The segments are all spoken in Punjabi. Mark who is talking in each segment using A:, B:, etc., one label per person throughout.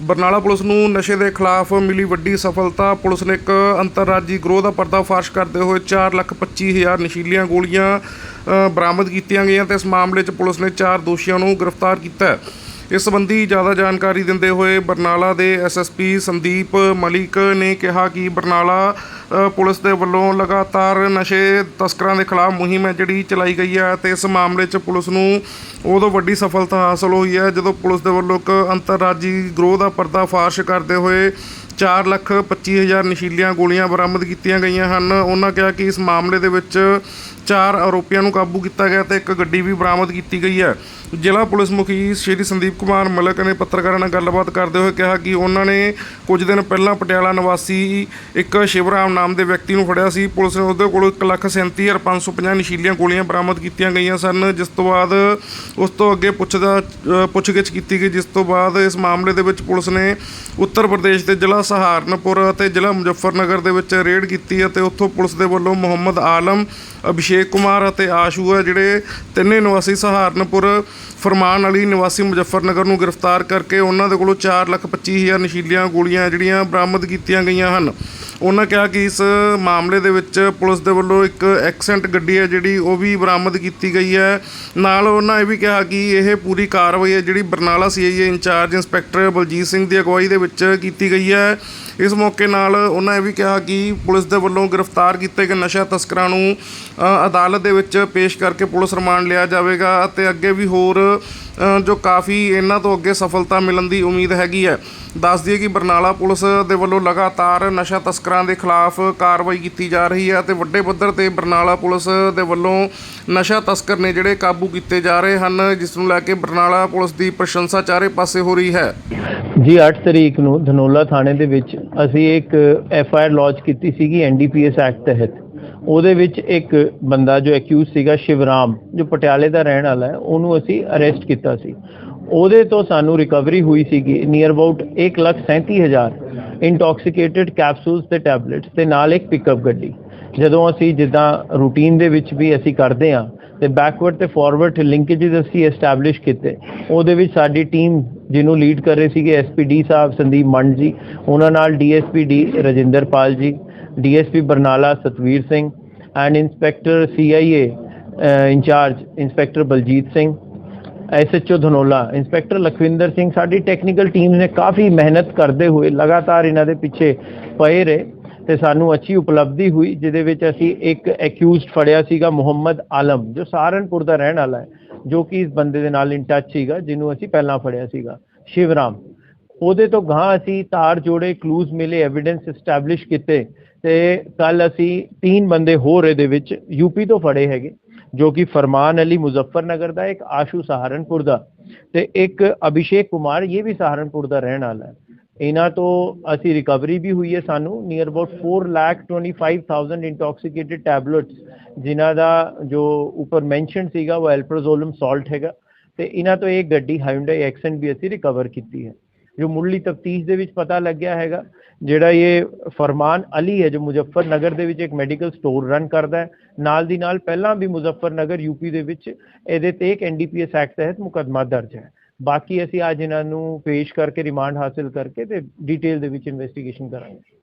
A: ਬਰਨਾਲਾ ਪੁਲਿਸ ਨੂੰ ਨਸ਼ੇ ਦੇ ਖਿਲਾਫ ਮਿਲੀ ਵੱਡੀ ਸਫਲਤਾ। ਪੁਲਿਸ ਨੇ ਇੱਕ ਅੰਤਰਰਾਜੀ ਗਰੋਹ ਦਾ ਪਰਦਾਫਾਸ਼ ਕਰਦੇ ਹੋਏ 425000 ਨਸ਼ੀਲੀਆਂ ਗੋਲੀਆਂ ਬਰਾਮਦ ਕੀਤੀਆਂ ਗਈਆਂ ਤੇ ਇਸ ਮਾਮਲੇ 'ਚ ਪੁਲਿਸ ਨੇ ਚਾਰ ਦੋਸ਼ੀਆਂ ਨੂੰ ਗ੍ਰਿਫਤਾਰ ਕੀਤਾ ਹੈ। ਇਸ ਸੰਬੰਧੀ ਜ਼ਿਆਦਾ ਜਾਣਕਾਰੀ ਦਿੰਦੇ ਹੋਏ ਬਰਨਾਲਾ ਦੇ ਐਸਐਸਪੀ ਸੰਦੀਪ ਮਲਿਕ ਨੇ ਕਿਹਾ ਕਿ ਬਰਨਾਲਾ ਪੁਲਿਸ ਦੇ ਵੱਲੋਂ ਲਗਾਤਾਰ ਨਸ਼ੇ ਤਸਕਰਾਂ ਦੇ ਖਿਲਾਫ ਮੁਹਿੰਮ ਹੈ ਜਿਹੜੀ ਚਲਾਈ ਗਈ ਹੈ ਤੇ ਇਸ ਮਾਮਲੇ 'ਚ ਪੁਲਿਸ ਨੂੰ ਉਦੋਂ ਵੱਡੀ ਸਫਲਤਾ ਹਾਸਲ ਹੋਈ ਹੈ ਜਦੋਂ ਪੁਲਿਸ ਦੇ ਵੱਲੋਂ ਇੱਕ ਅੰਤਰਰਾਜੀ ਗਰੋਹ ਦਾ ਪਰਦਾਫਾਸ਼ ਕਰਦੇ ਹੋਏ 4 ਲੱਖ 25 ਹਜ਼ਾਰ ਨਸ਼ੀਲੀਆਂ ਗੋਲੀਆਂ ਬਰਾਮਦ ਕੀਤੀਆਂ ਗਈਆਂ ਹਨ। ਉਹਨਾਂ ਕਿਹਾ ਕਿ ਇਸ ਮਾਮਲੇ ਦੇ ਵਿੱਚ ਚਾਰ ਆਰੋਪੀਆਂ ਨੂੰ ਕਾਬੂ ਕੀਤਾ ਗਿਆ ਤੇ ਇੱਕ ਗੱਡੀ ਵੀ ਬਰਾਮਦ ਕੀਤੀ ਗਈ ਹੈ। ਜ਼ਿਲ੍ਹਾ ਪੁਲਿਸ ਮੁਖੀ ਸ਼੍ਰੀ ਸੰਦੀਪ ਕੁਮਾਰ ਮਲਕ ਨੇ ਪੱਤਰਕਾਰਾਂ ਨਾਲ ਗੱਲਬਾਤ ਕਰਦੇ ਹੋਏ ਕਿਹਾ ਕਿ ਉਹਨਾਂ ਨੇ ਕੁਝ ਦਿਨ ਪਹਿਲਾਂ ਪਟਿਆਲਾ ਨਿਵਾਸੀ ਇੱਕ ਸ਼ਿਵਰਾਮ ਨਾਮ ਦੇ ਵਿਅਕਤੀ ਨੂੰ ਫੜਿਆ ਸੀ। ਪੁਲਿਸ ਨੇ ਉਹਦੇ ਕੋਲੋਂ 137550 ਨਸ਼ੀਲੀਆਂ ਗੋਲੀਆਂ ਬਰਾਮਦ ਕੀਤੀਆਂ ਗਈਆਂ ਸਨ, ਜਿਸ ਤੋਂ ਬਾਅਦ ਉਸ ਤੋਂ ਅੱਗੇ ਪੁੱਛਦਾ ਪੁੱਛਗਿੱਛ ਕੀਤੀ ਗਈ, ਜਿਸ ਤੋਂ ਬਾਅਦ ਇਸ ਮਾਮਲੇ ਦੇ ਵਿੱਚ ਪੁਲਿਸ ਨੇ ਉੱਤਰ ਪ੍ਰਦੇਸ਼ ਦੇ ਜ਼ਿਲ੍ਹਾ ਸਹਾਰਨਪੁਰ ਅਤੇ ਜ਼ਿਲ੍ਹਾ ਮੁਜ਼ੱਫਰਨਗਰ ਦੇ ਵਿੱਚ ਰੇਡ ਕੀਤੀ ਅਤੇ ਉੱਥੋਂ ਪੁਲਿਸ ਦੇ ਵੱਲੋਂ ਮੁਹੰਮਦ ਆਲਮ, ਅਭਿਸ਼ੇਕ ਕੁਮਾਰ ਅਤੇ ਆਸ਼ੂ ਹੈ, ਜਿਹੜੇ ਤਿੰਨੇ ਨਿਵਾਸੀ ਸਹਾਰਨਪੁਰ ਫਰਮਾਨ ਅਲੀ ਨਿਵਾਸੀ ਮੁਜ਼ੱਫਰਨਗਰ ਨੂੰ ਗ੍ਰਿਫਤਾਰ ਕਰਕੇ ਉਹਨਾਂ ਦੇ ਕੋਲੋਂ 425000 ਨਸ਼ੀਲੀਆਂ ਗੋਲੀਆਂ ਜਿਹੜੀਆਂ ਬਰਾਮਦ ਕੀਤੀਆਂ ਗਈਆਂ ਹਨ। ਉਹਨਾਂ ਕਿਹਾ ਕਿ ਇਸ ਮਾਮਲੇ ਦੇ ਵਿੱਚ ਪੁਲਿਸ ਦੇ ਵੱਲੋਂ ਇੱਕ ਐਕਸੈਂਟ ਗੱਡੀ ਹੈ ਜਿਹੜੀ ਉਹ ਵੀ ਬਰਾਮਦ ਕੀਤੀ ਗਈ ਹੈ। ਨਾਲ ਉਹਨਾਂ ਇਹ ਵੀ ਕਿਹਾ ਕਿ ਇਹ ਪੂਰੀ ਕਾਰਵਾਈ ਹੈ ਜਿਹੜੀ Barnala CIA incharge inspector Baljit Singh ਦੀ ਅਗਵਾਈ ਦੇ ਵਿੱਚ ਕੀਤੀ ਗਈ ਹੈ। ਇਸ ਮੌਕੇ ਨਾਲ ਉਹਨਾਂ ਇਹ ਵੀ ਕਿਹਾ ਕਿ ਪੁਲਿਸ ਦੇ ਵੱਲੋਂ ਗ੍ਰਿਫਤਾਰ ਕੀਤੇ ਗਏ ਨਸ਼ਾ ਤਸਕਰਾਂ ਨੂੰ ਅਦਾਲਤ ਦੇ ਵਿੱਚ ਪੇਸ਼ ਕਰਕੇ ਪੁਲਿਸ ਰਿਮਾਂਡ ਲਿਆ ਜਾਵੇਗਾ ਅਤੇ ਅੱਗੇ ਵੀ ਹੋਰ ਜੋ ਕਾਫੀ ਇਹਨਾਂ ਤੋਂ ਅੱਗੇ ਸਫਲਤਾ ਮਿਲਣ ਦੀ ਉਮੀਦ ਹੈਗੀ ਹੈ। ਦੱਸ ਦਈਏ ਕਿ ਬਰਨਾਲਾ ਪੁਲਿਸ ਦੇ ਵੱਲੋਂ ਲਗਾਤਾਰ ਨਸ਼ਾ ਤਸਕਰਾਂ ਦੇ ਖਿਲਾਫ ਕਾਰਵਾਈ ਕੀਤੀ ਜਾ ਰਹੀ ਹੈ ਤੇ ਵੱਡੇ ਪੱਧਰ ਤੇ ਬਰਨਾਲਾ ਪੁਲਿਸ ਦੇ ਵੱਲੋਂ ਨਸ਼ਾ ਤਸਕਰ ਨੇ ਜਿਹੜੇ ਕਾਬੂ ਕੀਤੇ ਜਾ ਰਹੇ ਹਨ, ਜਿਸ ਨੂੰ ਲੈ ਕੇ ਬਰਨਾਲਾ ਪੁਲਿਸ ਦੀ ਪ੍ਰਸ਼ੰਸਾ ਚਾਰੇ ਪਾਸੇ ਹੋ ਰਹੀ ਹੈ।
B: ਜੀ 8 ਤਰੀਕ ਨੂੰ ਧਨੋਲਾ ਥਾਣੇ ਦੇ ਵਿੱਚ ਅਸੀਂ ਇੱਕ ਐਫ ਆਈ ਆਰ ਲੌਂਚ ਕੀਤੀ ਸੀਗੀ ਐਨਡੀਪੀਐਸ ਐਕਟ ਤਹਿਤ। ਉਹਦੇ ਵਿੱਚ ਇੱਕ ਬੰਦਾ ਜੋ ਅਕਿਊਜ਼ ਸੀਗਾ, ਸ਼ਿਵਰਾਮ, ਜੋ ਪਟਿਆਲੇ ਦਾ ਰਹਿਣ ਵਾਲਾ ਹੈ, ਉਹਨੂੰ ਅਸੀਂ ਅਰੈਸਟ ਕੀਤਾ ਸੀ। ਉਹਦੇ ਤੋਂ ਸਾਨੂੰ ਰਿਕਵਰੀ ਹੋਈ ਸੀਗੀ ਨੀਅਰ ਅਬਾਊਟ 137000 ਇੰਟੌਕਸੀਕੇਟਿਡ ਕੈਪਸੂਲਸ ਤੇ ਟੈਬਲੇਟਸ ਤੇ ਨਾਲ ਇੱਕ ਪਿਕਅਪ ਗੱਡੀ। ਜਦੋਂ ਅਸੀਂ ਜਿੱਦਾਂ ਰੂਟੀਨ ਦੇ ਵਿੱਚ ਵੀ ਅਸੀਂ ਕਰਦੇ ਹਾਂ, ਤੇ ਬੈਕਵਰਡ ਤੇ ਫਾਰਵਰਡ ਲਿੰਕੇजेस ਅਸੀਂ ਐਸਟੈਬਲਿਸ਼ ਕੀਤੇ। ਉਹਦੇ ਵਿੱਚ ਸਾਡੀ ਟੀਮ ਜਿਹਨੂੰ ਲੀਡ ਕਰ ਰਹੇ ਸੀਗੇ ਐਸਪੀਡੀ ਸਾਹਿਬ, ਸੰਦੀਪ ਮੰਡ ਜੀ, ਉਹਨਾਂ ਨਾਲ DSP D Rajinder Pal ji DSP Barnala Satvir Singh and inspector CIA incharge inspector Baljit Singh, SHO Dhanaula, inspector Lakhwinder Singh, ਸਾਡੀ ਟੈਕਨੀਕਲ ਟੀਮ ਨੇ ਕਾਫੀ ਮਿਹਨਤ ਕਰਦੇ ਹੋਏ ਲਗਾਤਾਰ ਇਹਨਾਂ ਦੇ ਪਿੱਛੇ ਪਏ ਰਹੇ ਤੇ ਸਾਨੂੰ ਅੱਛੀ ਉਪਲਬਧੀ ਹੋਈ, ਜਿਹਦੇ ਵਿੱਚ ਅਸੀਂ ਇੱਕ ਐਕਿਊਜ਼ਡ ਫੜਿਆ ਸੀਗਾ ਮੁਹੰਮਦ ਆਲਮ, ਜੋ ਸਹਾਰਨਪੁਰ ਦਾ ਰਹਿਣ ਵਾਲਾ ਹੈ, ਜੋ ਕਿ ਇਸ ਬੰਦੇ ਦੇ ਨਾਲ ਇਨ ਟੱਚ ਸੀਗਾ, ਜਿਹਨੂੰ ਅਸੀਂ ਪਹਿਲਾਂ ਫੜਿਆ ਸੀਗਾ, ਸ਼ਿਵਰਾਮ। ਉਹਦੇ ਤੋਂ ਗਾਂ ਅਸੀਂ ਤਾਰ ਜੋੜੇ ਕਲੂਜ਼ ਮਿਲੇ ਐਵੀਡੈਂਸ ਐਸਟੈਬਲਿਸ਼ ਕੀਤੇ। ਤੇ ਕੱਲ ਅਸੀਂ ਤਿੰਨ ਬੰਦੇ ਹੋਰ ਇਹਦੇ ਵਿੱਚ ਯੂਪੀ ਤੋਂ ਫੜੇ ਹੈਗੇ, ਜੋ ਕਿ ਫਰਮਾਨ ਅਲੀ ਮੁਜ਼ੱਫਰਨਗਰ ਦਾ, ਇੱਕ ਆਸ਼ੂ ਸਹਾਰਨਪੁਰ ਦਾ ਤੇ ਇੱਕ ਅਭਿਸ਼ੇਕ ਕੁਮਾਰ, ਇਹ ਵੀ ਸਹਾਰਨਪੁਰ ਦਾ ਰਹਿਣ ਵਾਲਾ ਹੈ। ਇਹਨਾਂ ਤੋਂ ਅਸੀਂ ਰਿਕਵਰੀ ਵੀ ਹੋਈ ਹੈ ਸਾਨੂੰ ਨੀਅਰ ਅਬਾਊਟ 425000 ਇੰਟੌਕਸੀਕੇਟਿਡ ਟੈਬਲੇਟਸ ਜਿਨ੍ਹਾਂ ਦਾ ਜੋ ਉੱਪਰ ਮੈਂਸ਼ਨ ਸੀਗਾ, ਉਹ ਐਲਪ੍ਰੋਜ਼ੋਲਮ ਸਾਲਟ ਹੈਗਾ। ਤੇ ਇਹਨਾਂ ਤੋਂ ਇਹ ਗੱਡੀ ਹਾਇੰਡਾਈ ਐਕਸੈਂਟ ਵੀ ਅਸੀਂ ਰਿਕਵਰ ਕੀਤੀ ਹੈ। ਜੋ ਮੁੱਢਲੀ ਤਫਤੀਸ਼ ਦੇ ਵਿੱਚ ਪਤਾ ਲੱਗਿਆ ਹੈਗਾ ਜਿਹੜਾ ਇਹ ਫਰਮਾਨ ਅਲੀ ਹੈ ਜੋ ਮੁਜ਼ੱਫਰਨਗਰ ਦੇ ਵਿੱਚ ਇੱਕ ਮੈਡੀਕਲ ਸਟੋਰ ਰਨ ਕਰਦਾ ਹੈ। ਨਾਲ ਦੀ ਨਾਲ ਪਹਿਲਾਂ ਵੀ ਮੁਜ਼ੱਫਰਨਗਰ ਯੂਪੀ ਦੇ ਵਿੱਚ ਇਹਦੇ ਤੇ ਇੱਕ ਐਨਡੀਪੀਐਸ ਐਕਟ ਤਹਿਤ ਮੁਕੱਦਮਾ ਦਰਜ ਹੈ। ਬਾਕੀ ਅਸੀਂ ਅੱਜ ਇਹਨਾਂ ਨੂੰ ਪੇਸ਼ ਕਰਕੇ ਰਿਮਾਂਡ ਹਾਸਲ ਕਰਕੇ ਤੇ ਡਿਟੇਲ ਦੇ ਵਿੱਚ ਇਨਵੈਸਟੀਗੇਸ਼ਨ ਕਰਾਂਗੇ।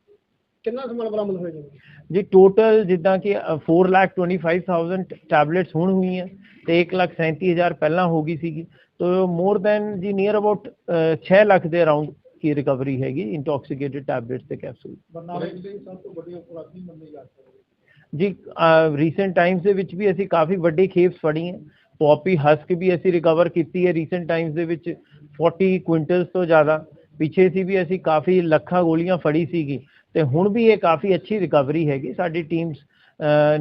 C: ਕਿੰਨਾ ਸਮਾਨ ਬਰਾਮਦ ਹੋਇਆ ਜੀ?
B: ਜੀ ਟੋਟਲ ਜਿੱਦਾਂ ਕਿ 425000 ਟੈਬਲੇਟਸ ਹੁਣ ਹੋਈਆਂ ਤੇ 137000 ਪਹਿਲਾਂ ਹੋ ਗਈ ਸੀਗੀ। ਤੋ ਮੋਰ ਦੈਨ ਜੀ ਨੀਅਰ ਅਬਾਊਟ 6 ਲੱਖ ਦੇ ਅਰਾਊਂਡ ਕੀ ਰਿਕਵਰੀ ਹੈਗੀ ਇੰਟੌਕਸੀਕੇਟਿਡ ਟੈਬਲੇਟਸ ਤੇ ਕੈਪਸੂਲ
C: ਬਰਨਾਲੇ ਦੀ ਸਭ ਤੋਂ ਵੱਡੀ ਅਪਰਾਧੀ ਮੰਨੀ ਜਾ ਸਕਦੀ ਹੈ।
B: ਜੀ ਰੀਸੈਂਟ ਟਾਈਮਸ ਦੇ ਵਿੱਚ ਵੀ ਅਸੀਂ ਕਾਫੀ ਵੱਡੀ ਖੇਪਸ ਫੜੀ ਹੈ ਪੌਪੀ ਹਸਕ ਵੀ ਅਸੀਂ ਰਿਕਵਰ ਕੀਤੀ ਹੈ ਰੀਸੈਂਟ ਟਾਈਮਸ ਦੇ ਵਿੱਚ 40 ਕੁਇੰਟਲਸ ਤੋਂ ਜ਼ਿਆਦਾ। ਪਿੱਛੇ ਸੀ ਵੀ ਅਸੀਂ ਕਾਫੀ ਲੱਖਾਂ ਗੋਲੀਆਂ ਫੜੀ ਸੀਗੀ। ਤੇ ਹੁਣ ਵੀ ਇਹ ਕਾਫੀ ਅੱਛੀ ਰਿਕਵਰੀ ਹੈਗੀ। ਸਾਡੀ ਟੀਮਸ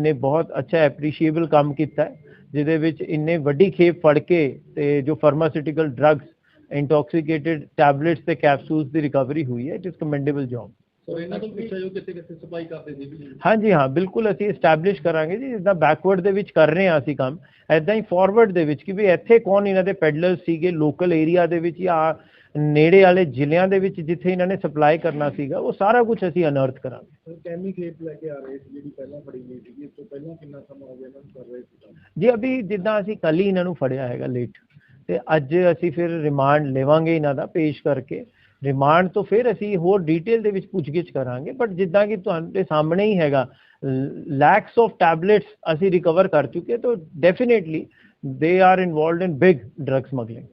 B: ਨੇ ਬਹੁਤ ਅੱਛਾ ਐਪਰੀਸ਼ੀਏਬਲ ਕੰਮ ਕੀਤਾ ਜਿਹਦੇ ਵਿੱਚ ਇੰਨੇ ਵੱਡੀ ਖੇਪ ਫੜ ਕੇ ਤੇ ਜੋ ਫਾਰਮਾਸਿਊਟੀਕਲ ਡਰੱਗਸ ਇੰਟੌਕਸੀਕੇਟਿਡ ਟੈਬਲੇਟਸ ਤੇ ਕੈਪਸੂਲਸ ਦੀ ਰਿਕਵਰੀ ਹੋਈ ਹੈ it is commendable job
C: so ਇਹਨਾਂ ਤੋਂ ਪੁੱਛਿਆ ਜੋ ਕਿੱਥੇ ਕਿੱਥੇ ਸਪਲਾਈ ਕਰਦੇ ਸੀ ਵੀ
B: ਹਾਂਜੀ ਹਾਂ ਬਿਲਕੁਲ ਅਸੀਂ ਐਸਟੈਬਲਿਸ਼ ਕਰਾਂਗੇ ਜੀ ਜਿੱਦਾਂ ਬੈਕਵਰਡ ਦੇ ਵਿੱਚ ਕਰ ਰਹੇ ਹਾਂ ਅਸੀਂ ਕੰਮ ਐਦਾਂ ਹੀ ਫਾਰਵਰਡ ਦੇ ਵਿੱਚ ਕਿ ਵੀ ਇੱਥੇ ਕੌਣ ਇਹਨਾਂ ਦੇ ਪੈਡਲਰ ਸੀਗੇ ਲੋਕਲ ਏਰੀਆ ਦੇ ਵਿੱਚ ਜਾਂ ਨੇੜੇ ਵਾਲੇ ਜ਼ਿਲ੍ਹਿਆਂ ਦੇ ਵਿੱਚ ਜਿੱਥੇ ਇਹਨਾਂ ਨੇ ਸਪਲਾਈ ਕਰਨਾ ਸੀਗਾ ਉਹ ਸਾਰਾ ਕੁਝ ਅਸੀਂ ਅਨਰਥ ਕਰਾਂਗੇ।
C: ਕੈਮੀ ਖੇਪ ਲੈ ਕੇ ਆ ਰਹੇ ਸੀ ਜਿਹੜੀ ਪਹਿਲਾਂ ਫੜੀ ਗਈ ਸੀ ਇਸ ਤੋਂ ਪਹਿਲਾਂ ਕਿੰਨਾ ਸਮਾਂ ਹੋ ਗਿਆ ਇਹਨਾਂ ਨੂੰ ਕਰ ਰਹੇ ਸੀ ਕੰਮ?
B: ਜੀ ਅਭੀ ਜਿੱਦਾਂ ਅਸੀਂ ਕੱਲ ਹੀ ਇਹਨਾਂ ਨੂੰ ਫੜਿਆ ਹੈਗਾ ਲੇਟ ਤੇ ਅੱਜ ਅਸੀਂ ਫਿਰ ਰਿਮਾਂਡ ਲਵਾਂਗੇ ਇਹਨਾਂ ਦਾ ਪੇਸ਼ ਕਰਕੇ। ਰਿਮਾਂਡ ਤੋਂ ਫਿਰ ਅਸੀਂ ਹੋਰ ਡੀਟੇਲ ਦੇ ਵਿੱਚ ਪੁੱਛਗਿੱਛ ਕਰਾਂਗੇ ਬਟ ਜਿੱਦਾਂ ਕਿ ਤੁਹਾਡੇ ਸਾਹਮਣੇ ਹੀ ਹੈਗਾ ਲੈਕਸ ਆਫ ਟੈਬਲੇਟਸ ਅਸੀਂ ਰਿਕਵਰ ਕਰ ਚੁੱਕੇ ਤਾਂ definitely they are involved in big drug smuggling